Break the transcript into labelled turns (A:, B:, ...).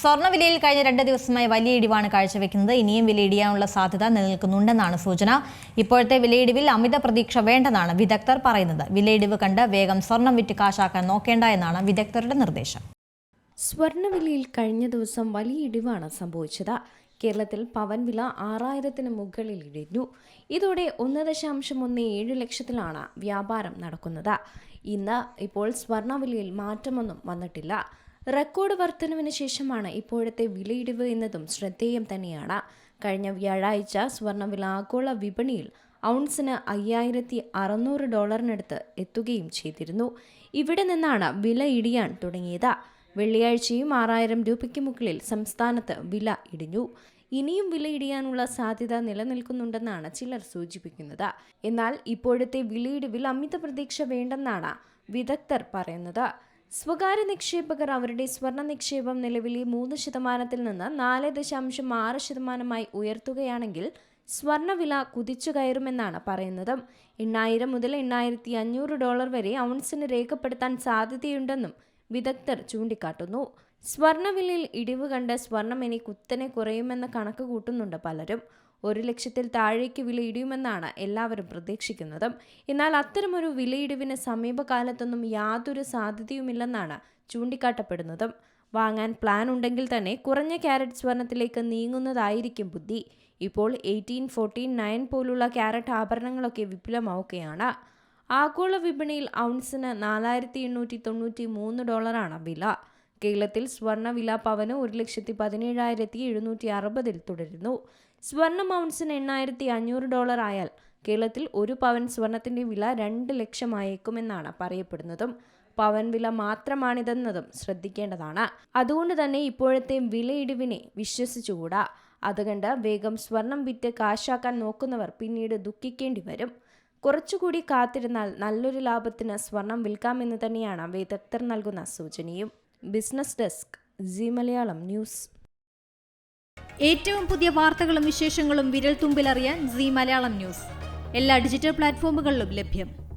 A: സ്വർണവിലയിൽ കഴിഞ്ഞ രണ്ട് ദിവസമായി വലിയ ഇടിവാണ് കാഴ്ചവെക്കുന്നത്. ഇനിയും വിലയിടിയാനുള്ള സാധ്യത നിലനിൽക്കുന്നുണ്ടെന്നാണ് സൂചന. ഇപ്പോഴത്തെ വിലയിടിവിൽ അമിത പ്രതീക്ഷ വേണ്ടെന്നാണ് വിദഗ്ധർ പറയുന്നത്. വിലയിടിവ് കണ്ട് വേഗം സ്വർണം വിറ്റ് കാശാക്കാൻ നോക്കേണ്ട എന്നാണ് വിദഗ്ധരുടെ നിർദ്ദേശം.
B: സ്വർണവിലയിൽ കഴിഞ്ഞ ദിവസം വലിയ ഇടിവാണ് സംഭവിച്ചത്. കേരളത്തിൽ പവൻ വില ആറായിരത്തിന് മുകളിൽ ഇടിഞ്ഞു. ഇതോടെ ഒന്ന് ദശാംശം ഒന്ന് ഏഴ് ലക്ഷത്തിലാണ് വ്യാപാരം നടക്കുന്നത്. ഇന്ന് ഇപ്പോൾ സ്വർണവിലയിൽ മാറ്റമൊന്നും വന്നിട്ടില്ല. റെക്കോർഡ് വർധനവിന് ശേഷമാണ് ഇപ്പോഴത്തെ വിലയിടിവ് എന്നതും ശ്രദ്ധേയം തന്നെയാണ്. കഴിഞ്ഞ വ്യാഴാഴ്ച സ്വർണവില ആഗോള വിപണിയിൽ ഔൺസിന് അയ്യായിരത്തി അറുന്നൂറ് ഡോളറിനടുത്ത് എത്തുകയും ചെയ്തിരുന്നു. ഇവിടെ നിന്നാണ് വില ഇടിയാൻ തുടങ്ങിയത്. വെള്ളിയാഴ്ചയും ആറായിരം രൂപയ്ക്ക് മുകളിൽ സംസ്ഥാനത്ത് വില ഇടിഞ്ഞു. ഇനിയും വില ഇടിയാനുള്ള സാധ്യത നിലനിൽക്കുന്നുണ്ടെന്നാണ് ചിലർ സൂചിപ്പിക്കുന്നത്. എന്നാൽ ഇപ്പോഴത്തെ വിലയിടിവിൽ അമിത പ്രതീക്ഷ വേണ്ടെന്നാണ് വിദഗ്ധർ പറയുന്നത്. സ്വകാര്യ നിക്ഷേപകർ അവരുടെ സ്വർണ നിക്ഷേപം നിലവിലെ മൂന്ന് ശതമാനത്തിൽ നിന്ന് നാല് ദശാംശം ആറ് ശതമാനമായി ഉയർത്തുകയാണെങ്കിൽ സ്വർണവില കുതിച്ചു കയറുമെന്നാണ് പറയുന്നത്. എണ്ണായിരം മുതൽ എണ്ണായിരത്തി അഞ്ഞൂറ് ഡോളർ വരെ ഔൺസിന് രേഖപ്പെടുത്താൻ സാധ്യതയുണ്ടെന്നും വിദഗ്ധർ ചൂണ്ടിക്കാട്ടുന്നു. സ്വർണവിലയിൽ ഇടിവ് കണ്ട് സ്വർണം ഇനി കുത്തനെ കുറയുമെന്ന് കണക്ക് കൂട്ടുന്നുണ്ട് പലരും. ഒരു ലക്ഷത്തിൽ താഴേക്ക് വിലയിടിയുമെന്നാണ് എല്ലാവരും പ്രതീക്ഷിക്കുന്നത്. എന്നാൽ അത്തരമൊരു വിലയിടിവിന് സമീപകാലത്തൊന്നും യാതൊരു സാധ്യതയുമില്ലെന്നാണ് ചൂണ്ടിക്കാട്ടപ്പെടുന്നത്. വാങ്ങാൻ പ്ലാൻ ഉണ്ടെങ്കിൽ തന്നെ കുറഞ്ഞ ക്യാരറ്റ് സ്വർണത്തിലേക്ക് നീങ്ങുന്നതായിരിക്കും ബുദ്ധി. ഇപ്പോൾ എയ്റ്റീൻ ഫോർട്ടീൻ നയൻ പോലുള്ള ക്യാരറ്റ് ആഭരണങ്ങളൊക്കെ വിപുലമാവുകയാണ്. ആഗോള വിപണിയിൽ ഔൺസിന് നാലായിരത്തി എണ്ണൂറ്റി തൊണ്ണൂറ്റി മൂന്ന് ഡോളറാണ് വില. കേരളത്തിൽ സ്വർണ വില പവന് ഒരു ലക്ഷത്തി പതിനേഴായിരത്തി എഴുന്നൂറ്റി അറുപതിൽ തുടരുന്നു. സ്വർണം ഔൺസിന് എണ്ണായിരത്തി അഞ്ഞൂറ് ഡോളർ ആയാൽ കേരളത്തിൽ ഒരു പവൻ സ്വർണത്തിന്റെ വില രണ്ട് ലക്ഷമായേക്കുമെന്നാണ് പറയപ്പെടുന്നതും. പവൻ വില മാത്രമാണിതെന്നതും ശ്രദ്ധിക്കേണ്ടതാണ്. അതുകൊണ്ട് തന്നെ ഇപ്പോഴത്തെ വിലയിടിവിനെ വിശ്വസിച്ചുകൂടാ. അതുകണ്ട് വേഗം സ്വർണം വിറ്റ് കാശാക്കാൻ നോക്കുന്നവർ പിന്നീട് ദുഃഖിക്കേണ്ടി വരും. കുറച്ചുകൂടി കാത്തിരുന്നാൽ നല്ലൊരു ലാഭത്തിന് സ്വർണം വിൽക്കാമെന്ന് തന്നെയാണ് വിദഗ്ധർ നൽകുന്ന സൂചനയും. Business desk Zee Malayalam news.
C: ഏറ്റവും പുതിയ വാർത്തകളും വിശേഷങ്ങളും വിരൽ തുമ്പിലറിയാൻ മലയാളം ന്യൂസ്. എല്ലാ ഡിജിറ്റൽ പ്ലാറ്റ്ഫോമുകളിലും ലഭ്യം.